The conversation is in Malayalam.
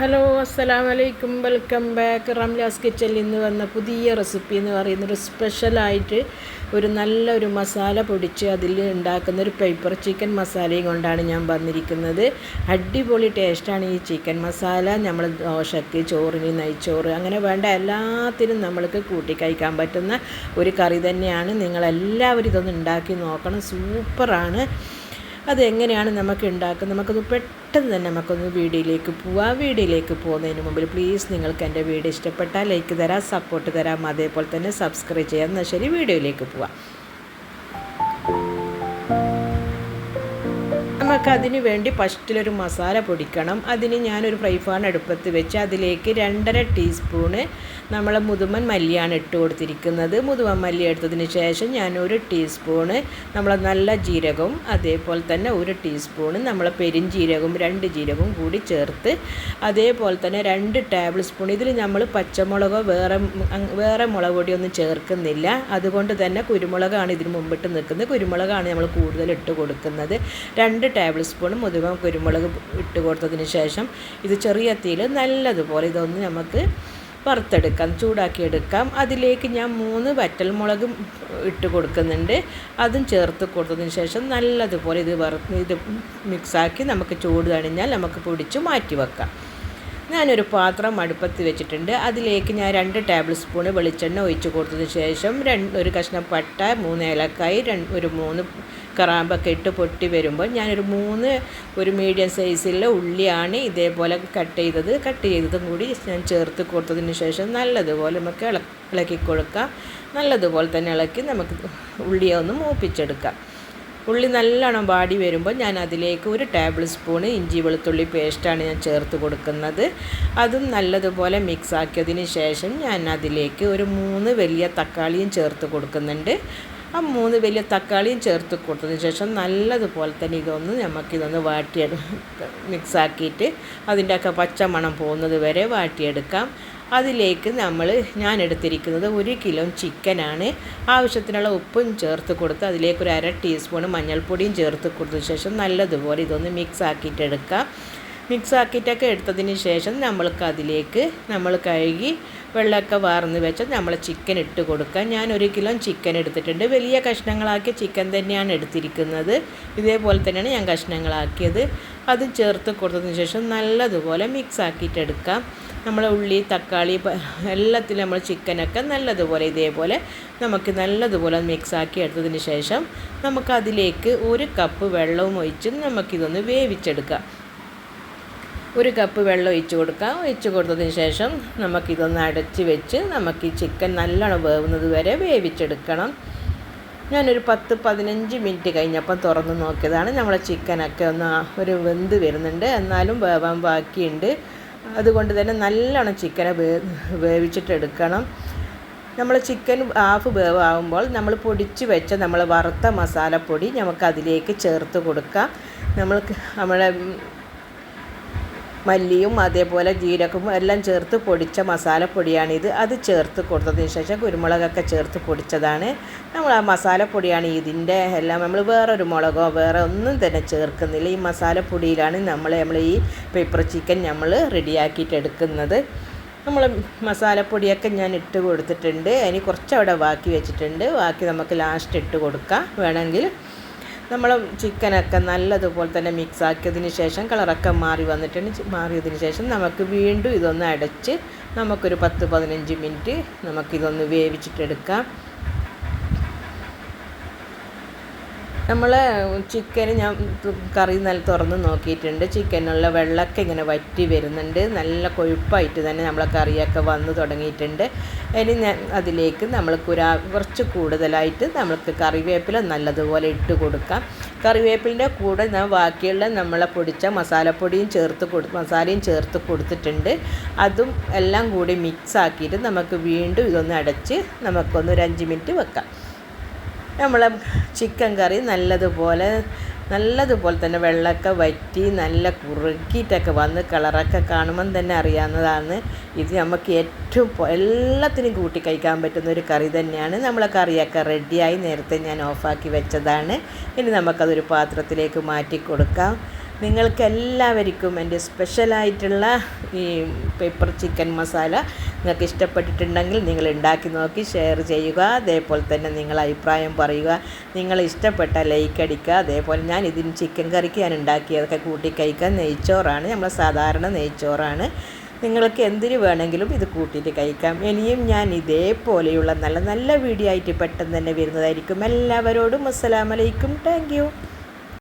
ഹലോ അസ്സലാം വലൈക്കും വെൽക്കം ബാക്ക്. റംലാസ് കിച്ചൻ ഇന്ന് വന്ന പുതിയ റെസിപ്പി എന്ന് പറയുന്ന ഒരു സ്പെഷ്യലായിട്ട് ഒരു നല്ലൊരു മസാല പൊടിച്ച് അതിൽ ഉണ്ടാക്കുന്ന ഒരു പേപ്പർ ചിക്കൻ മസാലയും കൊണ്ടാണ് ഞാൻ വന്നിരിക്കുന്നത്. അടിപൊളി ടേസ്റ്റാണ് ഈ ചിക്കൻ മസാല. നമ്മൾ ദോശക്ക് ചോറിന് നെയ്ച്ചോറ് അങ്ങനെ വേണ്ട എല്ലാത്തിനും നമ്മൾക്ക് കൂട്ടി കഴിക്കാൻ പറ്റുന്ന ഒരു കറി തന്നെയാണ്. നിങ്ങളെല്ലാവരും ഇതൊന്ന് ഉണ്ടാക്കി നോക്കണം. സൂപ്പറാണ്. അതെങ്ങനെയാണ് നമുക്ക് ഉണ്ടാക്കുന്നത്? നമുക്കത് പെട്ടെന്ന് തന്നെ നമുക്കൊന്ന് വീഡിയോയിലേക്ക് പോവാം. വീഡിയോയിലേക്ക് പോകുന്നതിന് മുമ്പിൽ പ്ലീസ് നിങ്ങൾക്ക് എന്റെ വീഡിയോ ഇഷ്ടപ്പെട്ടാൽ ലൈക്ക് തരാം സപ്പോർട്ട് തരാം. അതേപോലെ തന്നെ സബ്സ്ക്രൈബ് ചെയ്യാം. എന്നാൽ ശരി വീഡിയോയിലേക്ക് പോവാം. നമുക്ക് അതിന് വേണ്ടി ഫസ്റ്റിലൊരു മസാല പൊടിക്കണം. അതിന് ഞാനൊരു ഫ്രൈ പാൻ അടുപ്പത്ത് വെച്ച് അതിലേക്ക് രണ്ടര ടീസ്പൂണ് നമ്മൾ മുതുമൻ മല്ലിയാണ് ഇട്ട് കൊടുത്തിരിക്കുന്നത്. മുതുമൻ മല്ലി എടുത്തതിന് ശേഷം ഞാൻ ഒരു ടീസ്പൂണ് നമ്മൾ നല്ല ജീരകവും അതേപോലെ തന്നെ ഒരു ടീസ്പൂണ് നമ്മൾ പെരിഞ്ജീരകവും രണ്ട് ജീരകവും കൂടി ചേർത്ത് അതേപോലെ തന്നെ രണ്ട് ടേബിൾ സ്പൂൺ ഇതിൽ നമ്മൾ പച്ചമുളകോ വേറെ വേറെ മുളക് പൊടിയൊന്നും ചേർക്കുന്നില്ല. അതുകൊണ്ട് തന്നെ കുരുമുളകാണ് ഇതിന് മുമ്പിട്ട് നിൽക്കുന്നത്. കുരുമുളകാണ് നമ്മൾ കൂടുതൽ ഇട്ട് കൊടുക്കുന്നത്. രണ്ട് ടേബിൾ സ്പൂൺ മുതുവ കുരുമുളക് ഇട്ട് കൊടുത്തതിന് ശേഷം ഇത് ചെറിയ തീയിൽ നല്ലതുപോലെ ഇതൊന്ന് നമുക്ക് വറുത്തെടുക്കാം ചൂടാക്കിയെടുക്കാം. അതിലേക്ക് ഞാൻ മൂന്ന് വറ്റൽമുളക് ഇട്ട് കൊടുക്കുന്നുണ്ട്. അതും ചേർത്ത് കൊടുത്തതിന് ശേഷം നല്ലതുപോലെ ഇത് വറുത്ത് ഇത് മിക്സാക്കി നമുക്ക് ചൂട് കഴിഞ്ഞാൽ നമുക്ക് പൊടിച്ച് മാറ്റി വെക്കാം. ഞാനൊരു പാത്രം അടുപ്പത്ത് വെച്ചിട്ടുണ്ട്. അതിലേക്ക് ഞാൻ രണ്ട് ടേബിൾ സ്പൂൺ വെളിച്ചെണ്ണ ഒഴിച്ച് കൊടുത്തതിന് ശേഷം രണ്ട് ഒരു കഷ്ണം പട്ട മൂന്ന് ഏലക്കായി രണ്ട് ഒരു മൂന്ന് കറാമ്പൊക്കെ ഇട്ട് പൊട്ടി വരുമ്പോൾ ഞാനൊരു മൂന്ന് ഒരു മീഡിയം സൈസിലുള്ള ഉള്ളിയാണ് ഇതേപോലെ കട്ട് ചെയ്തത്. കട്ട് ചെയ്തതും കൂടി ഞാൻ ചേർത്ത് കൊടുത്തതിന് ശേഷം നല്ലതുപോലെ നമുക്ക് ഇള ഇളക്കി കൊടുക്കാം. നല്ലതുപോലെ തന്നെ ഇളക്കി നമുക്ക് ഉള്ളിയെ ഒന്ന് മൂപ്പിച്ചെടുക്കാം. ഉള്ളി നല്ലോണം വാടി വരുമ്പോൾ ഞാൻ അതിലേക്ക് ഒരു ടേബിൾ സ്പൂൺ ഇഞ്ചി വെളുത്തുള്ളി പേസ്റ്റാണ് ഞാൻ ചേർത്ത് കൊടുക്കുന്നത്. അതും നല്ലതുപോലെ മിക്സ് ആക്കിയതിന് ശേഷം ഞാൻ അതിലേക്ക് ഒരു മൂന്ന് വലിയ തക്കാളിയും ചേർത്ത് കൊടുക്കുന്നുണ്ട്. ആ മൂന്ന് വലിയ തക്കാളിയും ചേർത്ത് കൊടുത്തതിന് ശേഷം നല്ലതുപോലെ തന്നെ ഇതൊന്ന് നമുക്കിതൊന്ന് വാട്ടി മിക്സ് ആക്കിയിട്ട് അതിന്റെ ഒക്കെ പച്ചമണം പോകുന്നത് വരെ വാട്ടിയെടുക്കാം. അതിലേക്ക് നമ്മൾ ഞാൻ എടുത്തിരിക്കുന്നത് ഒരു കിലോ ചിക്കനാണ്. ആവശ്യത്തിനുള്ള ഉപ്പും ചേർത്ത് കൊടുത്ത് അതിലേക്ക് ഒരു അര ടീസ്പൂൺ മഞ്ഞൾപ്പൊടിയും ചേർത്ത് കൊടുത്തതിന് ശേഷം നല്ലതുപോലെ ഇതൊന്ന് മിക്സ് ആക്കിയിട്ട് എടുക്കാം. മിക്സ് എടുത്തതിന് ശേഷം നമ്മൾക്ക് അതിലേക്ക് നമ്മൾ കഴുകി വെള്ളമൊക്കെ വാർന്ന് വെച്ച് നമ്മൾ ചിക്കൻ ഇട്ട് കൊടുക്കുക. ഞാൻ ഒരു കിലോ ചിക്കൻ എടുത്തിട്ടുണ്ട്. വലിയ കഷ്ണങ്ങളാക്കിയ ചിക്കൻ തന്നെയാണ് എടുത്തിരിക്കുന്നത്. ഇതേപോലെ തന്നെയാണ് ഞാൻ കഷ്ണങ്ങളാക്കിയത്. അത് ചേർത്ത് കൊടുത്തതിന് ശേഷം നല്ലതുപോലെ മിക്സ് ആക്കിയിട്ട് എടുക്കാം. നമ്മൾ ഉള്ളി തക്കാളി എല്ലാത്തിലും നമ്മൾ ചിക്കനൊക്കെ നല്ലതുപോലെ ഇതേപോലെ നമുക്ക് നല്ലതുപോലെ മിക്സ് ആക്കി എടുത്തതിന് ശേഷം നമുക്കതിലേക്ക് ഒരു കപ്പ് വെള്ളവും ഒഴിച്ച് നമുക്കിതൊന്ന് വേവിച്ചെടുക്കാം. ഒരു കപ്പ് വെള്ളം ഒഴിച്ച് കൊടുക്കാം. ഒഴിച്ച് കൊടുത്തതിന് ശേഷം നമുക്കിതൊന്ന് അടച്ച് വെച്ച് നമുക്ക് ഈ ചിക്കൻ നല്ലോണം വേവുന്നത് വരെ വേവിച്ചെടുക്കണം. ഞാനൊരു പത്ത് പതിനഞ്ച് മിനിറ്റ് കഴിഞ്ഞപ്പം തുറന്ന് നോക്കിയതാണ്. നമ്മളെ ചിക്കനൊക്കെ ഒന്ന് ഒരു വെന്ത് വരുന്നുണ്ട്. എന്നാലും വേവാൻ ബാക്കിയുണ്ട്. അതുകൊണ്ട് തന്നെ നല്ലോണം ചിക്കനെ വേ വേവിച്ചിട്ടെടുക്കണം. നമ്മൾ ചിക്കൻ ഹാഫ് വേവാകുമ്പോൾ നമ്മൾ പൊടിച്ച് വെച്ച നമ്മൾ വറുത്ത മസാലപ്പൊടി നമുക്ക് അതിലേക്ക് ചേർത്ത് കൊടുക്കാം. നമ്മൾക്ക് നമ്മളെ മല്ലിയും അതേപോലെ ജീരകവും എല്ലാം ചേർത്ത് പൊടിച്ച മസാലപ്പൊടിയാണിത്. അത് ചേർത്ത് കൊടുത്തതിന് ശേഷം കുരുമുളകൊക്കെ ചേർത്ത് പൊടിച്ചതാണ്. നമ്മൾ ആ മസാലപ്പൊടിയാണ് ഇതിന്റെ എല്ലാം നമ്മൾ വേറൊരു മുളകോ വേറെ ഒന്നും തന്നെ ചേർക്കുന്നില്ല. ഈ മസാലപ്പൊടിയിലാണ് നമ്മൾ നമ്മൾ ഈ പേപ്പർ ചിക്കൻ നമ്മൾ റെഡിയാക്കിയിട്ട് എടുക്കുന്നത്. നമ്മൾ മസാലപ്പൊടിയൊക്കെ ഞാൻ ഇട്ട് കൊടുത്തിട്ടുണ്ട്. അതിന് കുറച്ച് അവിടെ ബാക്കി വെച്ചിട്ടുണ്ട്. ബാക്കി നമുക്ക് ലാസ്റ്റ് ഇട്ട് കൊടുക്കാം. വേണമെങ്കിൽ നമ്മൾ ചിക്കനൊക്കെ നല്ലതുപോലെ തന്നെ മിക്സ് ആക്കിയതിന് ശേഷം കളറൊക്കെ മാറി വന്നിട്ടുണ്ട്. മാറിയതിന് ശേഷം നമുക്ക് വീണ്ടും ഇതൊന്ന് അടച്ച് നമുക്കൊരു പത്ത് പതിനഞ്ച് മിനിറ്റ് നമുക്കിതൊന്ന് വേവിച്ചിട്ടെടുക്കാം. നമ്മൾ ചിക്കൻ ഞാൻ കറി നല്ല തുറന്ന് നോക്കിയിട്ടുണ്ട്. ചിക്കനുള്ള വെള്ളമൊക്കെ ഇങ്ങനെ വറ്റി വരുന്നുണ്ട്. നല്ല കൊഴുപ്പായിട്ട് തന്നെ നമ്മളെ കറിയൊക്കെ വന്ന് തുടങ്ങിയിട്ടുണ്ട്. ഇനി ഞാൻ അതിലേക്ക് നമ്മൾ കുരാ കുറച്ച് കൂടുതലായിട്ട് നമ്മൾക്ക് കറിവേപ്പില നല്ലതുപോലെ ഇട്ട് കൊടുക്കാം. കറിവേപ്പിലിന്റെ കൂടെ ഞാൻ ബാക്കിയുള്ള നമ്മളെ പൊടിച്ച മസാലപ്പൊടിയും ചേർത്ത് കൊടു മസാലയും ചേർത്ത് കൊടുത്തിട്ടുണ്ട്. അതും എല്ലാം കൂടി മിക്സ് ആക്കിയിട്ട് നമുക്ക് വീണ്ടും ഇതൊന്ന് അടച്ച് നമുക്കൊന്ന് ഒരു അഞ്ച് മിനിറ്റ് വെക്കാം. നമ്മളെ ചിക്കൻ കറി നല്ലതുപോലെ നല്ലതുപോലെ തന്നെ വെള്ളമൊക്കെ വറ്റി നല്ല കുറുക്കിയിട്ടൊക്കെ വന്ന് കളറൊക്കെ കാണുമ്പം തന്നെ അറിയാവുന്നതാണ്. ഇത് നമുക്ക് ഏറ്റവും എല്ലാത്തിനും കൂട്ടി കഴിക്കാൻ പറ്റുന്ന ഒരു കറി തന്നെയാണ്. നമ്മളെ കറിയൊക്കെ റെഡിയായി നേരത്തെ ഞാൻ ഓഫാക്കി വെച്ചതാണ്. ഇനി നമുക്കതൊരു പാത്രത്തിലേക്ക് മാറ്റി കൊടുക്കാം. നിങ്ങൾക്ക് എല്ലാവർക്കും എന്റെ സ്പെഷ്യലായിട്ടുള്ള ഈ പേപ്പർ ചിക്കൻ മസാല നിങ്ങൾക്ക് ഇഷ്ടപ്പെട്ടിട്ടുണ്ടെങ്കിൽ നിങ്ങൾ ഉണ്ടാക്കി നോക്കി ഷെയർ ചെയ്യുക. അതേപോലെ തന്നെ നിങ്ങൾ അഭിപ്രായം പറയുക. നിങ്ങൾ ഇഷ്ടപ്പെട്ട ലൈക്ക് അടിക്കുക. അതേപോലെ ഞാൻ ഇതിന് ചിക്കൻ കറിക്ക് ഞാൻ ഉണ്ടാക്കിയതൊക്കെ കൂട്ടി കഴിക്കാൻ നെയ്ച്ചോറാണ്. നമ്മൾ സാധാരണ നെയ്ച്ചോറാണ്. നിങ്ങൾക്ക് എന്തിനു വേണമെങ്കിലും ഇത് കൂട്ടിയിട്ട് കഴിക്കാം. ഇനിയും ഞാൻ ഇതേപോലെയുള്ള നല്ല നല്ല വീഡിയോ ആയിട്ട് പെട്ടെന്ന് തന്നെ വരുന്നതായിരിക്കും. എല്ലാവരോടും അസ്സലാമലൈക്കും താങ്ക്